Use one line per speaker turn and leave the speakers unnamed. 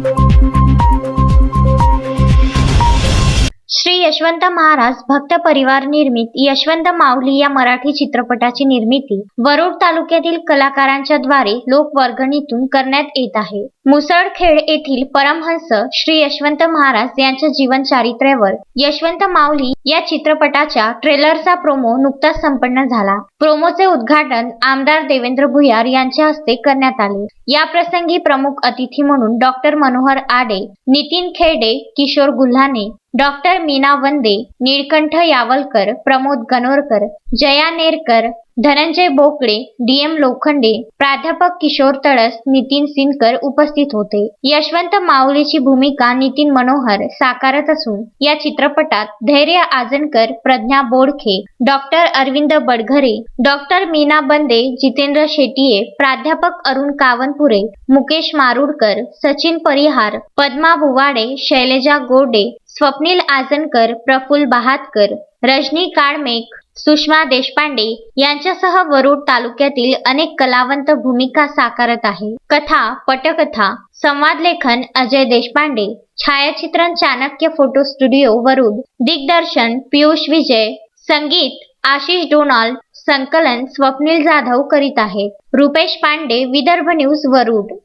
श्री यशवंत महाराज भक्त परिवार निर्मित यशवंत माऊली या मराठी चित्रपटाची निर्मिती वरुड तालुक्यातील कलाकारांच्या द्वारे लोकवर्गणीतून करण्यात येत आहे. मुसळखेड येथील परमहंस श्री यशवंत महाराज यांच्या जीवन चारित्र्यावर यशवंत माऊली या चित्रपटाच्या ट्रेलरचा प्रोमो नुकताच संपन्न झाला. प्रोमोचे उद्घाटन आमदार देवेंद्र भुयार यांच्या हस्ते करण्यात आले. या प्रसंगी प्रमुख अतिथी म्हणून डॉक्टर मनोहर आडे नितीन खेडे किशोर गुल्हाने डॉक्टर मीना वंदे नीळकंठ यावलकर प्रमोद गणोरकर जया नेरकर धनंजय बोकडे डीएम लोखंडे प्राध्यापक किशोर तळस नितीन सिनकर उपस्थित होते. यशवंत माऊलीची भूमिका नितीन मनोहर साकारत असून या चित्रपटात धैर्य आजनकर प्रज्ञा बोडखे डॉक्टर अरविंद बडघरे डॉक्टर मीना बंदे जितेंद्र शेटिये प्राध्यापक अरुण कावनपुरे मुकेश मारुडकर सचिन परिहार पद्मा भुवाडे शैलेजा गोडे स्वप्नील आजनकर प्रफुल बहातकर रजनी काळमेक सुषमा देशपांडे यांच्यासह वरुड तालुक्यातील अनेक कलावंत भूमिका साकारत आहे. कथा पटकथा संवाद लेखन अजय देशपांडे छायाचित्रण चाणक्य फोटो स्टुडिओ वरुड दिग्दर्शन पियुष विजय संगीत आशिष डोनाल्ड संकलन स्वप्नील जाधव करीत आहेत. रुपेश पांडे विदर्भ न्यूज वरुड.